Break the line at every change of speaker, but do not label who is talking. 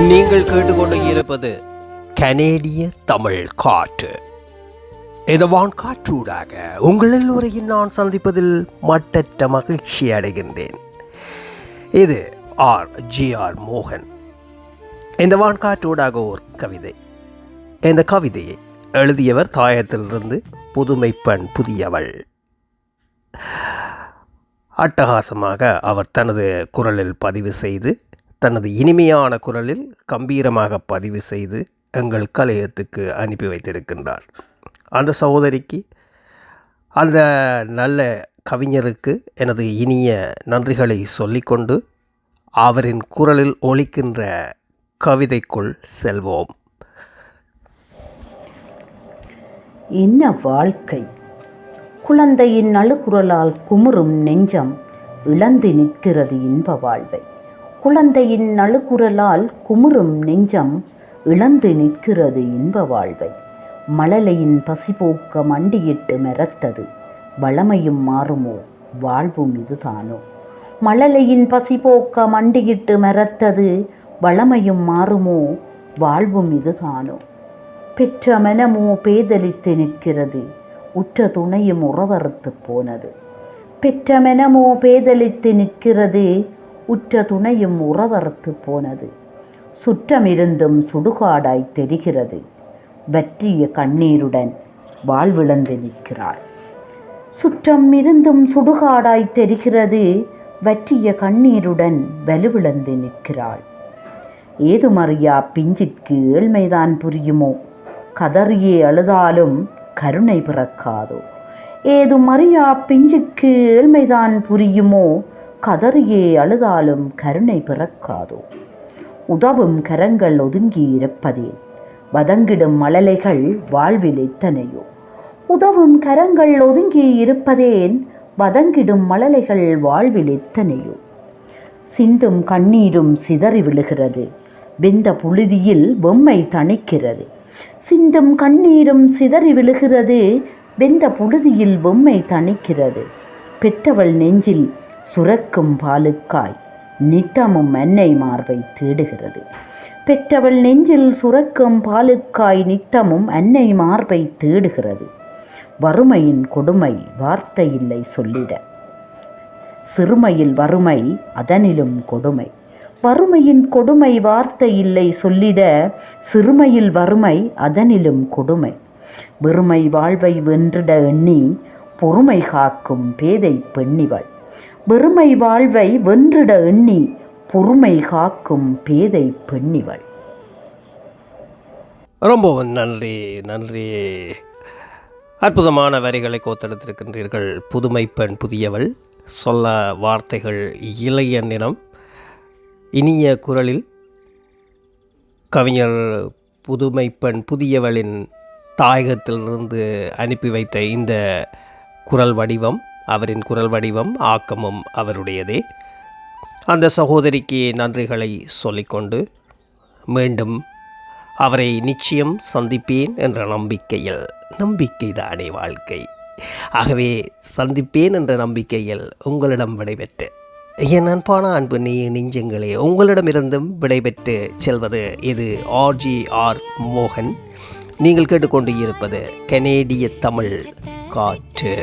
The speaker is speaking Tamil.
நீங்கள் கேட்டுக்கொண்டு இருப்பது கனேடிய தமிழ் காற்று. இந்த வான்காற்றூடாக உங்கள் எல்லோரையும் நான் சந்திப்பதில் மட்டற்ற மகிழ்ச்சி அடைகின்றேன். இது ஆர். ஜி. ஆர். மோகன். இந்த வான் காற்றூடாக ஒரு கவிதை. இந்த கவிதையை எழுதியவர் தாயத்திலிருந்து புதுமை பெண் புதியவள். அட்டகாசமாக அவர் தனது குரலில் பதிவு செய்து தனது இனிமையான குரலில் கம்பீரமாக பதிவு செய்து எங்கள் கலையத்துக்கு அனுப்பி வைத்திருக்கின்றார். அந்த சகோதரிக்கு அந்த நல்ல கவிஞருக்கு எனது இனிய நன்றிகளை சொல்லிக்கொண்டு அவரின் குரலில் ஒழிக்கின்ற கவிதைக்குள் செல்வோம்.
என்ன வாழ்க்கை? குழந்தையின் அழுகுரலால் குமுறும் நெஞ்சம் இழந்து நிற்கிறது இன்ப வாழ்வை. குழந்தையின் நழுக்குரலால் குமுறும் நெஞ்சம் இழந்து நிற்கிறது இன்ப வாழ்வை. மழலையின் பசிபோக்க மண்டியிட்டு மெரத்தது வளமையும் மாறுமோ? வாழ்வும் இதுதானோ? மழலையின் பசிபோக்க மண்டியிட்டு மெரத்தது வளமையும் மாறுமோ? வாழ்வும் இதுதானோ? பெற்ற மனமோ பேதலித்து நிற்கிறது உற்ற துணையும் உறவறுத்து போனது. பெற்ற மனமோ பேதலித்து நிற்கிறது உற்ற துணையும் உறவறுத்து போனது. சுற்றமிருந்தும் சுடுகாடாய் தெரிகிறது. வற்றிய கண்ணீருடன் வாழ்விழந்து நிற்கிறாள். சுற்றம் இருந்தும் சுடுகாடாய் தெரிகிறது. வற்றிய கண்ணீருடன் வலுவிழந்து நிற்கிறாள். ஏதுமறியா பிஞ்சிற்கு ஏழ்மைதான் புரியுமோ? கதறியே அழுதாலும் கருணை பிறக்காதோ? ஏதுமறியா பிஞ்சுக்கு ஏழ்மைதான் புரியுமோ? கதறியே அழுதாலும் கருணை பிறக்காதோ? உதவும் கரங்கள் ஒதுங்கி இருப்பதே வதங்கிடும் மழலைகள் வாழ்வில் எத்தனையோ? உதவும் கரங்கள் ஒதுங்கி இருப்பதேன் வதங்கிடும் மழலைகள் வாழ்வில் எத்தனையோ? சிந்தும் கண்ணீரும் சிதறி விழுகிறது வெந்த புழுதியில் வெம்மை தணிக்கிறது. சிந்தும் கண்ணீரும் சிதறி விழுகிறது வெந்த புழுதியில் வெம்மை தணிக்கிறது. பெற்றவள் நெஞ்சில் சுரக்கும் பாலுக்காய் நித்தமும் அன்னை மார்பை தேடுகிறது. பெற்றவள் நெஞ்சில் சுரக்கும் பாலுக்காய் நித்தமும் அன்னை மார்பை தேடுகிறது. வறுமையின் கொடுமை வார்த்தை இல்லை சொல்லிட. சிறுமையில் வறுமை அதனிலும் கொடுமை. வறுமையின் கொடுமை வார்த்தை இல்லை சொல்லிட. சிறுமையில் வறுமை அதனிலும் கொடுமை. வெறுமை வாழ்வை வென்றிட எண்ணி பொறுமை காக்கும் பேதை பெண்ணிவள். வெறுமை வாழ்வை வென்றிட எண்ணி பொறுமை காக்கும் பேதை பெண்ணிவள்.
ரொம்பவும் நன்றி நன்றி. அற்புதமான வரிகளை கோத்தெடுத்திருக்கின்றீர்கள் புதுமை பெண் புதியவள். சொல்ல வார்த்தைகள் இளைய நினம் இனிய குரலில் கவிஞர் புதுமை பெண் புதியவளின் தாயகத்திலிருந்து அனுப்பி வைத்த இந்த குரல் வடிவம். அவரின் குரல் வடிவம் ஆக்கமும் அவருடையதே. அந்த சகோதரிக்கு நன்றிகளை சொல்லிக்கொண்டு மீண்டும் அவரை நிச்சயம் சந்திப்பேன் என்ற நம்பிக்கையில் நம்பிக்கைதானே வாழ்க்கை. ஆகவே சந்திப்பேன் என்ற நம்பிக்கையில் உங்களிடம் விடைபெற்று என் அன்பான அன்பு நீ நெஞ்சங்களே உங்களிடமிருந்தும் விடைபெற்று செல்வது இது ஆர்ஜிஆர் மோகன். நீங்கள் கேட்டுக்கொண்டு இருப்பது கனேடிய தமிழ் காற்று.